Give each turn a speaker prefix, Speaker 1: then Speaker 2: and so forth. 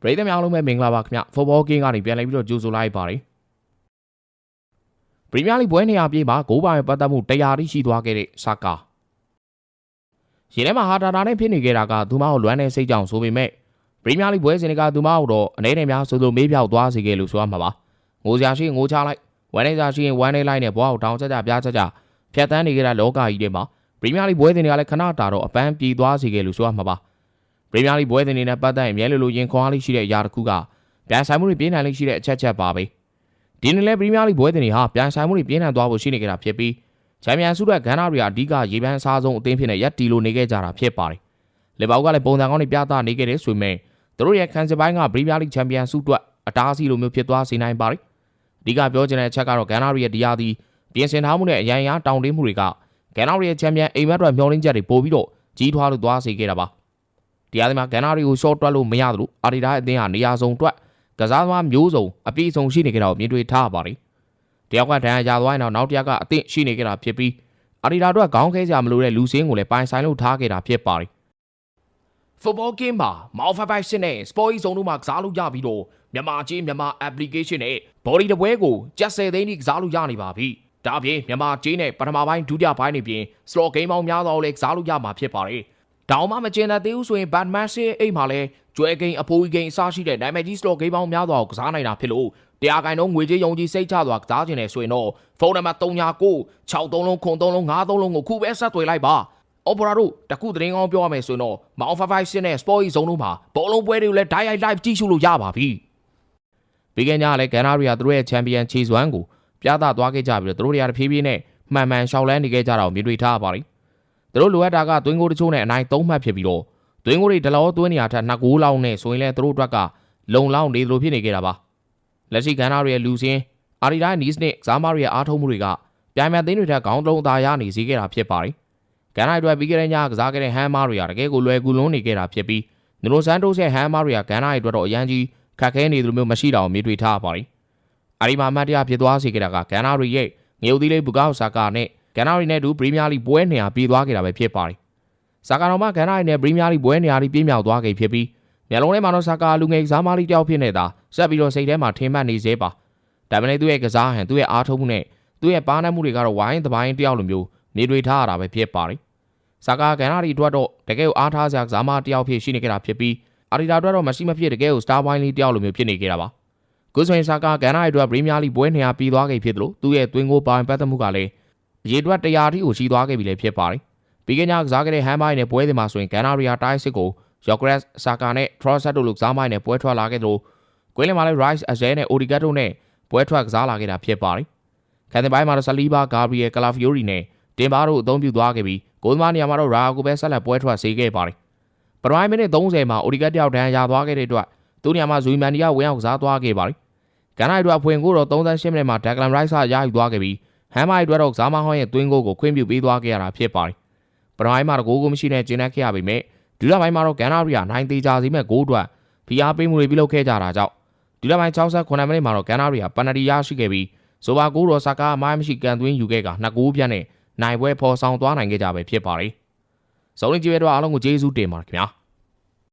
Speaker 1: ပရိသတ်များအားလုံးပဲမင်္ဂလာပါခင်ဗျဖုတ်ဘောကင်းကနေပြန်လည်ပြီးတော့ကြိုဆိုလိုက်ပါတယ်ပရီးမီးယားလိပွဲနေရာပြေးမှာဂိုးပါရဲ့ပတ်သက်မှုတရားတိရှိသွားခဲ့တဲ့ဆာကာရေထဲမှာဟာတာတာနဲ့ဖြစ်နေခဲ့တာကသူမကိုလွမ်းတဲ့စိတ်ကြောင့်ဆိုပေမဲ့ပရီးမီးယားလိပွဲစဉ်ကသူမကိုတော့အနေနဲ့များဆိုလိုမေးပြောက်သွားစေခဲ့လို့ဆိုရမှာပါငိုစရာရှိရင်ငိုချလိုက်ဝမ်းနေစရာရှိရင်ဝမ်းနေလိုက်နဲ့ဘွားကိုတောင်းကြကြပြားကြကြဖြတ်တန်းနေကြတဲ့လောကကြီးထဲမှာပရီးမီးယားလိပွဲစဉ်တွေကလည်းခဏတာတော့အပန်းပြေးသွားစေခဲ့လို့ဆိုရမှာပါ ပရီးမီးယားလိပွဲစဉ်တွေနဲ့ပတ်သက်ရင်မြဲလို့လို့ရင်ခွန်အားလေးရှိတဲ့အရာတစ်ခုကပြန်ဆိုင်မှုတွေပြင်းထန်လေးရှိတဲ့အချက်ချက်ပါပဲဒီနေ့လဲပရီးမီးယားလိပွဲစဉ်တွေဟာပြန်ဆိုင်မှုတွေပြင်းထန်သွားဖို့ရှိနေကြတာဖြစ်ပြီးချန်ပီယံဆုတဲ့ဂန်နာတွေကအဓိကရေပန်းအစားဆုံးအသင်းဖြစ်နေရက်တီလိုနေခဲ့ကြတာဖြစ်ပါတယ်လီဗာပူးကလည်းပုံစံကောင်းတွေပြသနေခဲ့တဲ့ဆိုပေမဲ့သူတို့ရဲ့ခံစစ်ပိုင်းကပရီးမီးယားလိချန်ပီယံဆုအတွက်အတားအဆီးလိုမျိုးဖြစ်သွားစေနိုင်ပါတယ်အဓိကပြောချင်တဲ့အချက်ကတော့ဂန်နာတွေရဲ့ဒီယာဒီပြင်ဆင်ထားမှုနဲ့အရန်ရတောင်းတင်းမှုတွေကဂန်နာတွေရဲ့ချန်ပီယံအိမ်မက်တွေမျောလင်းချက်တွေပို့ပြီးတော့ကြီးထွားလို့သွားစေခဲ့တာပါ တရားသမားဂန်နာတွေကို short တွက်လို့မရသလိုအာဒီဒါအသင်းဟာနေရာစုံတွက်ကစားသမားမျိုးစုံအပြည့်အစုံရှိနေကြတာကိုမြင်တွေ့ထားရပါတယ်။တယောက်ကဒဏ်ရာရသွားရင်တော့နောက်တစ်ယောက်ကအသင့်ရှိနေကြတာဖြစ်ပြီးအာဒီဒါတို့ကခေါင်းခဲစရာမလိုတဲ့လူစင်းကိုလည်းပိုင်ဆိုင်လို့ထားခဲ့တာဖြစ်ပါတယ်။ Football game မှာ Mao 556နဲ့ Sport Zone တို့မှာကစားလို့ရပြီးတော့မြန်မာချင်းမြန်မာ application နဲ့ body တပွဲကိုကြက်10သိန်းထိကစားလို့ရနေပါပြီ။ဒါအပြင်မြန်မာချင်းနဲ့ပထမပိုင်းဒုတိယပိုင်းတွေပြင် slot game ပေါင်းများစွာကိုလည်းကစားလို့ရမှာဖြစ်ပါတယ်။ တောင်မှမကျင်တဲ့သေးဘူးဆိုရင် Batman ဆေးအိမ်မှာလဲကျွဲကိန်းအဖိုးကြီးကိန်းအစားရှိတဲ့နာမည်ကြီး slot game ပေါင်းများစွာကိုကစားနိုင်တာဖြစ်လို့တရားကိုင်တော့ငွေကြေးယုံကြည်စိတ်ချစွာကစားခြင်းနဲ့ဆိုရင်တော့ဖုန်းနံပါတ်39 63လုံးခွန်3လုံး53လုံးကိုခုပဲဆက်သွယ်လိုက်ပါ Opera တို့တခုသတင်းကောင်းပြောရမယ်ဆိုရင်တော့ Mount 556နဲ့ Sport Zone တို့မှာဘောလုံးပွဲတွေကိုလည်း direct live ကြည့်ရှုလို့ရပါပြီပြီးခဲ့ညကလည်းကန်နာရီယာသူတို့ရဲ့ချန်ပီယံချီဇွမ်ကိုပြသသွားခဲ့ကြပြီးတော့သူတို့တွေကတဖြည်းဖြည်းနဲ့မှန်မှန်ရှောက်လန်းနေခဲ့ကြတာကိုမြင်တွေ့ထားရပါတယ် သူတို့လိုအပ်တာကသွင်းကိုတချို့နဲ့အနိုင်၃မှတ်ဖြစ်ပြီးတော့သွင်းကိုတွေဒလောသွင်းနေရထက်နှစ်ကိုးလောက်နဲ့ဆိုရင်လည်းသူတို့အတွက်ကလုံလောက်နေသလိုဖြစ်နေကြတာပါလက်ရှိကန္နာတွေရဲ့လူစင်းအာရီဒါနီးစ်နဲ့ဇာမာတွေရဲ့အားထုတ်မှုတွေကပြိုင်မြန်သိန်းတွေထက်ခေါင်းတုံးအသာရနေစေခဲ့တာဖြစ်ပါတယ်ကန္နာတွေအတွက်ပြီးခဲ့တဲ့ညကစားခဲ့တဲ့ဟမ်မာတွေကတကယ်ကိုလွယ်ကူလွန်းနေခဲ့တာဖြစ်ပြီးနူနိုဆန်တိုစ်ရဲ့ဟမ်မာတွေကကန္နာတွေအတွက်တော့အရန်ကြီးခက်ခဲနေသလိုမျိုးမရှိတာကိုမြင်တွေ့ထားပါတယ်အာရီမာမတ်တရားဖြစ်သွားစေခဲ့တာကကန္နာတွေရဲ့ငရုတ်သီးလေးဘူကောက်ဆာကာနဲ့ ကန္နာတွေနဲ့ဒူပရီးမီးယားလိပွဲနေရာပြေးသွားခဲ့တာပဲဖြစ်ပါတယ်ဆာကာတော်မှကန်နာရီနဲ့ပရီးမီးယားလိပွဲနေရာတွေပြင်းမြောက်သွားခဲ့ဖြစ်ပြီးမျက်လုံးထဲမှာတော့ဆာကာလူငယ်ကစားမလေးတယောက်ဖြစ်နေတာဆက်ပြီးတော့စိတ်ထဲမှာထင်မှတ်နေသေးပါဒါပေမဲ့သူ့ရဲ့ကစားဟန်သူ့ရဲ့အားထုတ်မှုနဲ့သူ့ရဲ့ပါးနှံ့မှုတွေကတော့ဝိုင်းသပိုင်းတယောက်လိုမျိုးနေတွေထားရတာပဲဖြစ်ပါတယ်ဆာကာကန်နာရီအတွက်တော့တကယ်ကိုအားထားစရာကစားမတယောက်ဖြစ်ရှိနေကြတာဖြစ်ပြီးအာရီတာအတွက်တော့မရှိမဖြစ်တကယ်ကိုစတာဝိုင်းလေးတယောက်လိုမျိုးဖြစ်နေကြတာပါကိုဆိုရင်ဆာကာကန်နာရီအတွက်ပရီးမီးယားလိပွဲနေရာပြီးသွားခဲ့ဖြစ်သလိုသူ့ရဲ့သွင်းကိုပိုင်းပတ်သက်မှုကလည်းအ ရေးအတွက်100ထိကိုရှိသွားခဲ့ပြီလည်းဖြစ်ပါတယ်ပြီးခဲ့ညကစားခဲ့တဲ့ဟမ်မိုင်းနဲ့ပွဲစဉ်မှာဆိုရင်ကန်နာရီယာတိုင်းစစ်ကိုယော့ဂရက်ဆာကာနဲ့ထရော့ဆက်တို့လူကစားမိုင်းနဲ့ပွဲထွက်လာခဲ့သလိုကွင်းလင်မှာလည်း Rice အဇဲနဲ့ Odegaard တို့နဲ့ပွဲထွက်ကစားလာခဲ့တာဖြစ်ပါတယ်။ခံတဲ့ပိုင်းမှာတော့ဆလီဘာဂါဘရီယယ်ကလာဖီယိုရီနဲ့တင်ဘာတို့အသုံးပြုသွားခဲ့ပြီးဂိုးသမားနေရာမှာတော့ရာကိုပဲဆက်လက်ပွဲထွက်စေခဲ့ပါတယ်။ပရိုင်မိနစ်30မှာ Odegaard တယောက်တန်းရသွားခဲ့တဲ့အတွက်သူနေရာမှာဇူမန်ဒီယာဝင်အောင်ကစားသွားခဲ့ပါတယ်။ကန်နိုင်တို့အဖွင့်ကိုတော့38မိနစ်မှာဒက်ဂလန်ရိုက်ဆာရယူသွားခဲ့ပြီး ဟမ်မိုင်တို့တော့ကစားမဟောင်းရဲ့သွင်းကိုကိုခွင့်ပြုပေးသွားခဲ့ရတာဖြစ်ပါတယ်။ပထမပိုင်းမှာတော့ဂိုးကိုမရှိနဲ့ကျင်းနေခဲ့ရပေမဲ့ဒုတိယပိုင်းမှာတော့ကန်နာရီယာနိုင်သေးကြစီမဲ့ဂိုးအတွက်ဖိအားပေးမှုတွေပြုလုပ်ခဲ့ကြတာကြောင့်ဒုတိယပိုင်း68မိနစ်မှာတော့ကန်နာရီယာပန်နတီရရှိခဲ့ပြီးဆိုပါဂိုးတော်ဆာကာအမိုင်းမရှိကန်သွင်းယူခဲ့ကနှစ်ဂိုးပြတ်နဲ့နိုင်ပွဲဖော်ဆောင်သွားနိုင်ခဲ့ကြပဲဖြစ်ပါတယ်။စုံလင်ကြည့်ရတော့အားလုံးကိုကျေးဇူးတင်ပါတယ်ခင်ဗျာ။